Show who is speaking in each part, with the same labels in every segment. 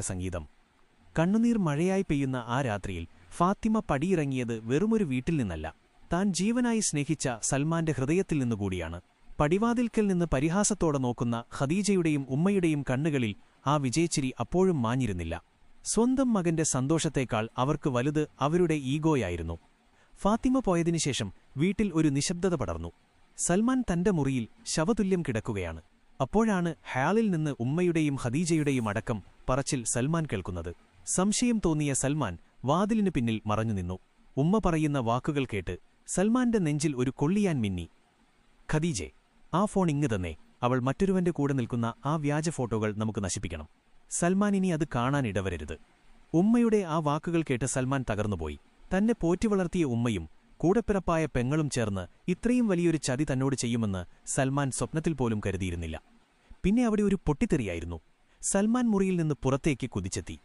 Speaker 1: സംഗീതം. കണ്ണുനീർ മഴയായി പെയ്യുന്ന ആ രാത്രിയിൽ ഫാത്തിമ പടിയിറങ്ങിയത് വെറുമൊരു വീട്ടിൽ നിന്നല്ല. താൻ ജീവനായി സ്നേഹിച്ച സൽമാന്റെ ഹൃദയത്തിൽ നിന്നുകൂടിയാണ് പടിവാതിൽക്കൽ നിന്ന് പരിഹാസത്തോടെ നോക്കുന്ന ഖദീജയുടെയും ഉമ്മയുടെയും കണ്ണുകളിൽ ആ വിജയച്ചിരി അപ്പോഴും മാഞ്ഞിരുന്നില്ല. സ്വന്തം മകന്റെ സന്തോഷത്തേക്കാൾ അവർക്ക് വലുത് അവരുടെ ഈഗോയായിരുന്നു. ഫാത്തിമ പോയതിനുശേഷം വീട്ടിൽ ഒരു നിശബ്ദത പടർന്നു. സൽമാൻ തന്റെ മുറിയിൽ ശവതുല്യം കിടക്കുകയാണ്. അപ്പോഴാണ് ഹാളിൽ നിന്ന് ഉമ്മയുടെയും ഖദീജയുടെയും അടക്കം പറച്ചിൽ സൽമാൻ കേൾക്കുന്നത്. സംശയം തോന്നിയ സൽമാൻ വാതിലിനു പിന്നിൽ മറഞ്ഞുനിന്നു ഉമ്മ പറയുന്ന വാക്കുകൾ കേട്ട് സൽമാന്റെ നെഞ്ചിൽ ഒരു കൊള്ളിയാൻ മിന്നി. ഖദീജെ ആ ഫോൺ ഇങ്ങ് തന്നെ. അവൾ മറ്റൊരുവന്റെ കൂടെ നിൽക്കുന്ന ആ വ്യാജ ഫോട്ടോകൾ നമുക്ക് നശിപ്പിക്കണം. സൽമാൻ ഇനി അത് കാണാൻ ഇടവരരുത്. ഉമ്മയുടെ ആ വാക്കുകൾ കേട്ട് സൽമാൻ തകർന്നുപോയി. തന്നെ പോറ്റിവളർത്തിയ ഉമ്മയും കൂടെപ്പിറപ്പായ പെങ്ങളും ചേർന്ന് ഇത്രയും വലിയൊരു ചതി തന്നോട് ചെയ്യുമെന്ന് സൽമാൻ സ്വപ്നത്തിൽ പോലും കരുതിയിരുന്നില്ല. പിന്നെ അവിടെ ഒരു പൊട്ടിത്തെറിയായിരുന്നു. സൽമാൻ മുറിയിൽ നിന്ന് പുറത്തേക്ക് കുതിച്ചെത്തി.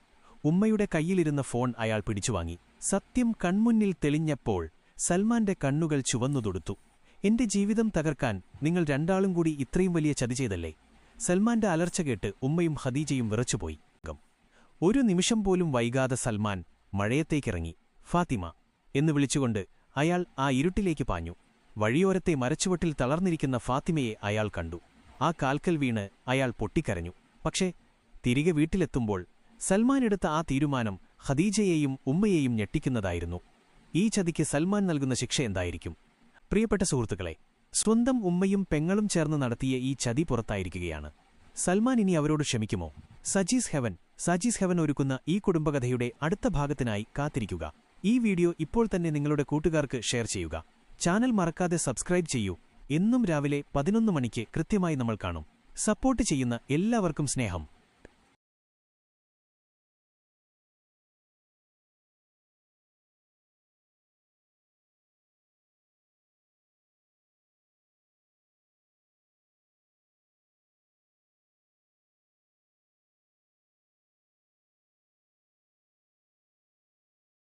Speaker 1: ഉമ്മയുടെ കയ്യിലിരുന്ന ഫോൺ അയാൾ പിടിച്ചുവാങ്ങി. സത്യം കൺമുന്നിൽ തെളിഞ്ഞപ്പോൾ സൽമാന്റെ കണ്ണുകൾ ചുവന്നു തൊടുത്തു എന്റെ ജീവിതം തകർക്കാൻ നിങ്ങൾ രണ്ടാളും കൂടി ഇത്രയും വലിയ ചതി ചെയ്തല്ലേ? സൽമാന്റെ അലർച്ച കേട്ട് ഉമ്മയും ഹദീജയും വിറച്ചുപോയി. ഒരു നിമിഷം പോലും വൈകാതെ സൽമാൻ മഴയത്തേക്കിറങ്ങി. ഫാത്തിമ എന്ന് വിളിച്ചുകൊണ്ട് അയാൾ ആ ഇരുട്ടിലേക്ക് പാഞ്ഞു. വഴിയോരത്തെ മരച്ചുവട്ടിൽ തളർന്നിരിക്കുന്ന ഫാത്തിമയെ അയാൾ കണ്ടു. ആ കാൽക്കൽ വീണ് അയാൾ പൊട്ടിക്കരഞ്ഞു. പക്ഷേ തിരികെ വീട്ടിലെത്തുമ്പോൾ സൽമാൻ എടുത്ത ആ തീരുമാനം ഖദീജയെയും ഉമ്മയെയും ഞെട്ടിക്കുന്നതായിരുന്നു. ഈ ചതിക്ക് സൽമാൻ നൽകുന്ന ശിക്ഷ എന്തായിരിക്കും? പ്രിയപ്പെട്ട സുഹൃത്തുക്കളെ സ്വന്തം ഉമ്മയും പെങ്ങളും ചേർന്ന് നടത്തിയ ഈ ചതി പുറത്തായിരിക്കുകയാണ്. സൽമാൻ ഇനി അവരോട് ക്ഷമിക്കുമോ? സജീസ് ഹെവൻ സജീസ് ഹെവൻ ഒരുക്കുന്ന ഈ കുടുംബകഥയുടെ അടുത്ത ഭാഗത്തിനായി കാത്തിരിക്കുക. ഈ വീഡിയോ ഇപ്പോൾ തന്നെ നിങ്ങളുടെ കൂട്ടുകാർക്ക് ഷെയർ ചെയ്യുക. ചാനൽ മറക്കാതെ സബ്സ്ക്രൈബ് ചെയ്യൂ. എന്നും രാവിലെ പതിനൊന്ന് മണിക്ക് കൃത്യമായി നമ്മൾ കാണും. സപ്പോർട്ട് ചെയ്യുന്ന എല്ലാവർക്കും സ്നേഹം.